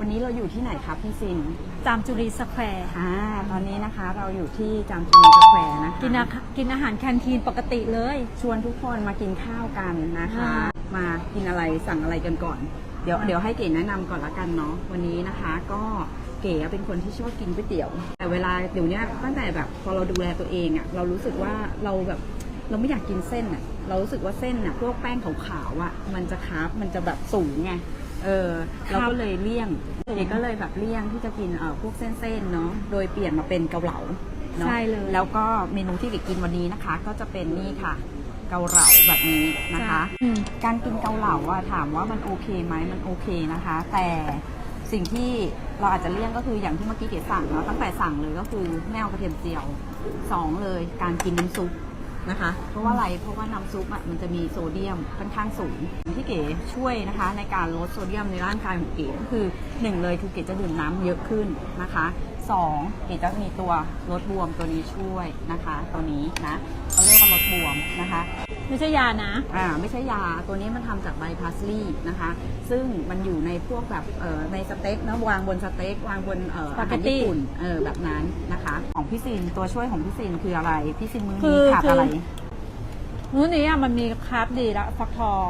วันนี้เราอยู่ที่ไหนครับพี่ซินจามจุรีสแควร์อ่าตอนนี้นะคะเราอยู่ที่จามจุรีสแควร์นะคะกินอากินอาหารแคนทีนปกติเลย ชวนทุกคนมากินข้าวกันนะคะอ่ามากินอะไรสั่งอะไรกันก่อน เดี๋ยวเดี๋ยวให้เก๋แนะนำก่อนละกันเนาะวันนี้นะคะก็เก๋เป็นคนที่ชอบกินก๋วยเตี๋ยว แต่เวลาเดี๋ยวเนี้ยตั้งแต่แบบพอเราดูแลตัวเองอะ่ะเรารู้สึกว่าเราแบบเราไม่อยากกินเส้นอะ่ะเรารู้สึกว่าเส้นอะพวกแป้งขาวๆอะมันจะคาร์บมันจะแบบสูงไง เออเราก็เลยเลี่ยงเก๋ก็เลยแบบเลี่ยงที่จะกินเอ่อพวกเส้นๆเนาะโดยเปลี่ยนมาเป็นเกาเหลาเนาะใช่เลย แล้วก็เมนูที่เก๋กินวันนี้นะคะ ก็จะเป็นนี่ค่ะ เกาเหลาแบบนี้นะคะอืม การกินเกาเหลาอะถามว่ามันโอเคไหมมันโอเคนะคะ แต่สิ่งที่เราอาจจะเลี่ยงก็คืออย่างที่เมื่อกี้เก๋สั่งเนาะตั้งแต่สั่งเลยก็คือไม่เอากระเทียมเจียวสองเลยการกินน้ำซุป นะคะ เพราะว่าอะไร เพราะว่าน้ำซุปอะมันจะมีโซเดียมค่อนข้างสูงที่เก๋ช่วยนะคะ ในการลดโซเดียมในร่างกายของเก๋ก็คือหนึ่งเลยคือเก๋จะดื่มน้ำเยอะขึ้นนะคะสองเก๋จะมีตัวลดบวมตัวนี้ช่วยนะคะ ตัวนี้นะ เขาเรียกว่าลดบวมนะคะไม่ใช่ยานะ อ่า ไม่ใช่ยา ตัวนี้มันทำจากใบพาสลีย์นะคะ ซึ่งมันอยู่ในพวกแบบเอ่อในสเต็กนะวางบนสเต็กวางบนเอ่ออาหาร Spaghetti ญี่ปุ่นเออแบบนั้นนะคะ ของพี่ซินตัวช่วยของพี่ซินคืออะไร พี่ซินมือคืนี้อขาดคือออะไรมื้อนี้อะมันมีคาร์บดีและฟักทอง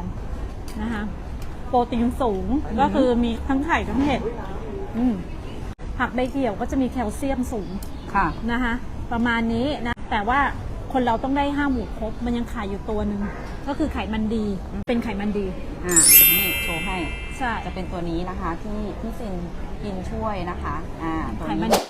นะคะ โปรตีนสูงก็คือมีทั้งไข่ทั้งเห็ดอืมผักใบเขียวก็จะมีแคลเซียมสูงค่ะนะคะ ประมาณนี้นะ แต่ว่า คนเราต้องได้ห้าหมู่ครบ มันยังขายอยู่ตัวหนึ่งก็คือไขมันดีเป็นไขมันดี อ่านี่โชว์ให้ ใช่ จะเป็นตัวนี้นะคะที่พี่ซินกินช่วยนะคะ อ่าตัวไขมันนี้